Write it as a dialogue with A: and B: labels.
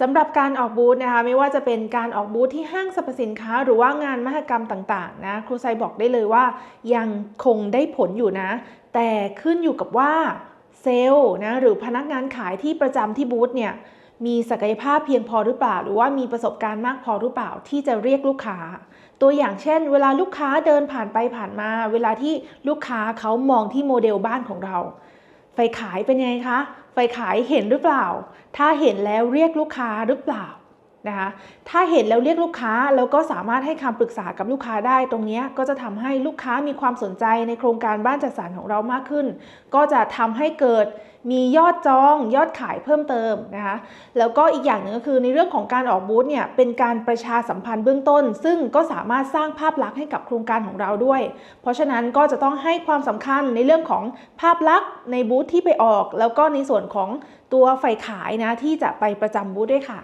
A: สำหรับการออกบูธนะคะไม่ว่าจะเป็นการออกบูธที่ห้างสรรพสินค้า หรือว่างานมหกรรมต่างๆนะครูไซบอกได้เลยว่า ยังคงได้ผลอยู่นะ แต่ขึ้นอยู่กับว่าเซลล์นะหรือพนักงานขายที่ประจำที่บูธเนี่ยมีศักยภาพเพียงพอหรือเปล่า หรือว่ามีประสบการณ์มากพอหรือเปล่าที่จะเรียกลูกค้า ตัวอย่างเช่น เวลาลูกค้าเดินผ่านไปผ่านมา เวลาที่ลูกค้าเขามองที่โมเดลบ้านของเรา ไฟขายเป็นไงคะ ไฟขายเห็นหรือเปล่า ถ้าเห็นแล้วเรียกลูกค้าหรือเปล่านะคะ ถ้าเห็นแล้วเรียกลูกค้าแล้วก็สามารถให้คำปรึกษากับลูกค้าได้ ตรงนี้ก็จะทำให้ลูกค้ามีความสนใจในโครงการบ้านจัดสรรของเรามากขึ้น ก็จะทำให้เกิด มียอดจองยอดขายเพิ่มเติมนะคะแล้วก็อีกอย่างหนึ่งก็คือในเรื่องของการออกบูธเนี่ยเป็นการประชาสัมพันธ์เบื้องต้น ซึ่งก็สามารถสร้างภาพลักษณ์ให้กับโครงการของเราด้วย เพราะฉะนั้นก็จะต้องให้ความสำคัญในเรื่องของภาพลักษณ์ในบูธที่ไปออก แล้วก็ในส่วนของตัวไฟขายนะที่จะไปประจำบูธด้วยค่ะ